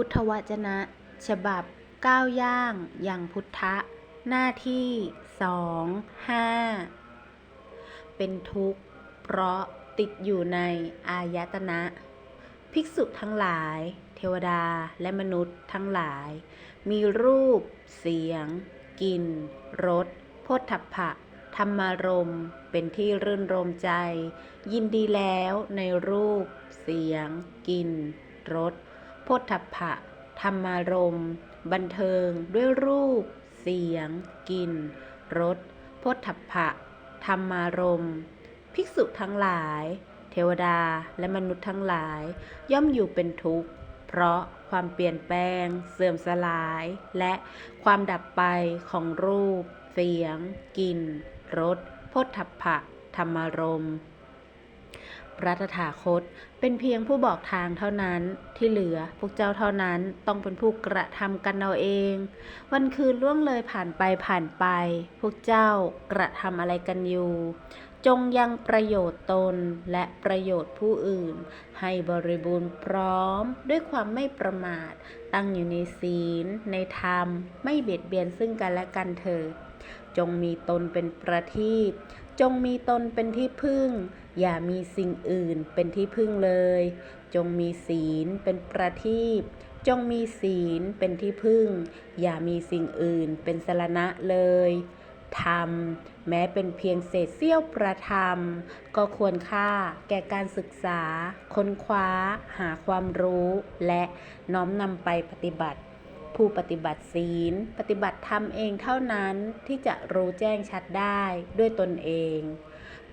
พุทธวจนะ ฉบับก้าวย่างอย่างพุทธะ หน้าที่สองห้าเป็นทุกข์ เพราะติดอยู่ในอายตนะ ภิกษุทั้งหลาย เทวดาและมนุษย์ทั้งหลาย มีรูป เสียงกลิ่นรสโพธพภะธรรมารมเป็นที่รื่นรมใจ ยินดีแล้วในรูป เสียงกลิ่นรส โพธพภะธรรมารมณ์บันเทิงด้วยรูป เสียง กลิ่น รสโพธพภะธรรมารมณ์ภิกษุทั้งหลาย เทวดาและมนุษย์ทั้งหลาย ย่อมอยู่เป็นทุกข์ เพราะความเปลี่ยนแปลง เสื่อมสลาย และความดับไปของรูป เสียง กลิ่น รสโพธพภะธรรมารม พระตถาคต เป็นเพียงผู้บอกทางเท่านั้นที่เหลือพวกเจ้าเท่านั้นต้องเป็นผู้กระทำกันเอาเอง วันคืนล่วงเลยผ่านไปผ่านไป พวกเจ้ากระทำอะไรกันอยู่ จงยังประโยชน์ตนและประโยชน์ผู้อื่น ให้บริบูรณ์พร้อมด้วยความไม่ประมาท ตั้งอยู่ในศีล ในธรรม ไม่เบียดเบียนซึ่งกันและกันเถิด จงมีตนเป็นประทีปจงมีตนเป็นที่พึ่ง อย่ามีสิ่งอื่นเป็นที่พึ่งเลย จงมีศีลเป็นประทีปจงมีศีลเป็นที่พึ่ง อย่ามีสิ่งอื่นเป็นสรณะเลยธรรมแม้เป็นเพียงเศษเสี้ยวประธรรม ก็ควรค่าแก่การศึกษา ค้นคว้า หาความรู้ และน้อมนำไปปฏิบัติ ผู้ปฏิบัติศีล ปฏิบัติธรรมเองเท่านั้นที่จะรู้แจ้งชัดได้ด้วยตนเอง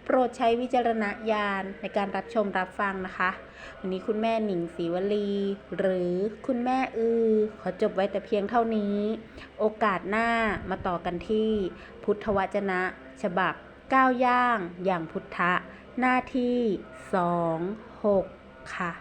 โปรดใช้วิจารณญาณในการรับชมรับฟังนะคะวันนี้คุณแม่หนิงศรีวลี หรือคุณแม่อือ ขอจบไว้แต่เพียงเท่านี้ โอกาสหน้ามาต่อกันที่ พุทธวจนะ ฉบับก้าวย่าง อย่างพุทธะ หน้าที่ 2 6 ค่ะ